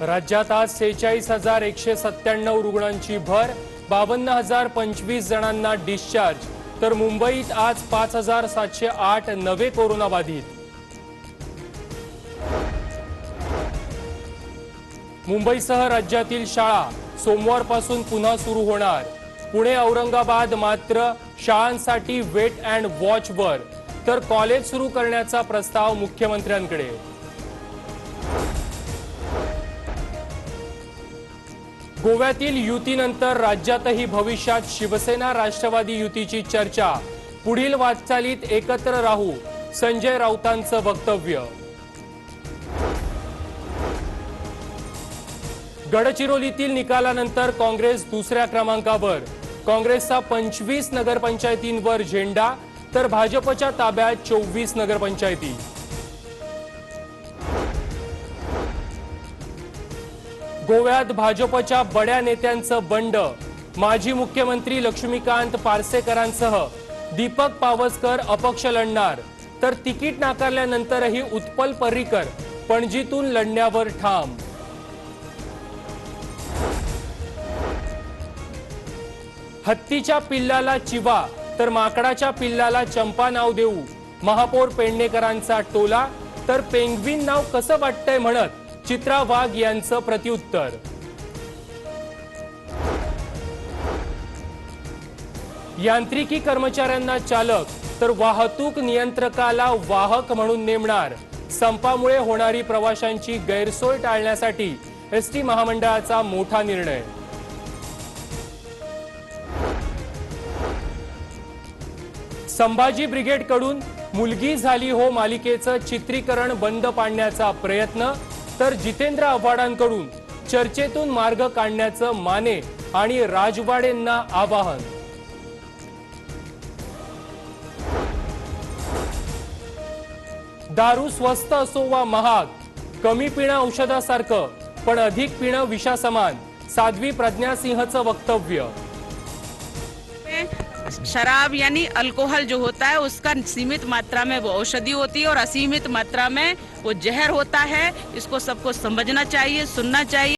राज्यात आज सेहेचाळीस हजार एकशे सत्त्याण्णव रुग्णांची भर बावन्न हजार पंचवीस जणांना डिस्चार्ज तर मुंबईत आज पाच हजार सातशे आठ नवे कोरोनाबाधित मुंबईसह राज्यातील शाळा सोमवारपासून पुन्हा सुरू होणार. पुणे औरंगाबाद मात्र शाळांसाठी वेट अँड वॉचवर तर कॉलेज सुरू करण्याचा प्रस्ताव मुख्यमंत्र्यांकडे. गोव्यातील युतीनंतर राज्यातही भविष्यात शिवसेना राष्ट्रवादी युतीची चर्चा. पुढील वाटचालीत एकत्र राहू संजय राऊतांचं वक्तव्य. गडचिरोलीतील निकालानंतर काँग्रेस दुसऱ्या क्रमांकावर. काँग्रेसचा पंचवीस नगरपंचायतींवर झेंडा तर भाजपच्या ताब्यात चोवीस नगरपंचायती. गोव्यात भाजपच्या बड्या नेत्यांचं बंड. माजी मुख्यमंत्री लक्ष्मीकांत पारसेकरांसह दीपक पावसकर अपक्ष लढणार. तर तिकीट नाकारल्यानंतरही उत्पल पर्रीकर पणजीतून लढण्यावर ठाम. हत्तीच्या पिल्लाला चिवा तर माकडाच्या पिल्लाला चंपा नाव देऊ. महापौर पेडणेकरांचा टोला तर पेंग्विन नाव कसं वाटतंय म्हणत चित्रा वाघ यांचं प्रत्युत्तर. यांत्रिकी कर्मचाऱ्यांना चालक तर वाहतूक नियंत्रकाला वाहक म्हणून नेमणार. संपामुळे होणारी प्रवाशांची गैरसोय टाळण्यासाठी एसटी महामंडळाचा मोठा निर्णय. संभाजी ब्रिगेडकडून मुलगी झाली हो मालिकेचं चित्रीकरण बंद पाडण्याचा प्रयत्न तर जितेंद्र आव्हाडांकडून चर्चेतून मार्ग काढण्याचं माने आणि राजवाडेंना आवाहन. दारू स्वस्त असो वा महाग कमी पिणं औषधासारखं पण अधिक पिणं विषासमान साध्वी प्रज्ञासिंहचं वक्तव्य. शराब यानी अल्कोहल जो होता है उसका सीमित मात्रा में वो औषधि होती है और असीमित मात्रा में वो जहर होता है। इसको सबको समझना चाहिए सुनना चाहिए।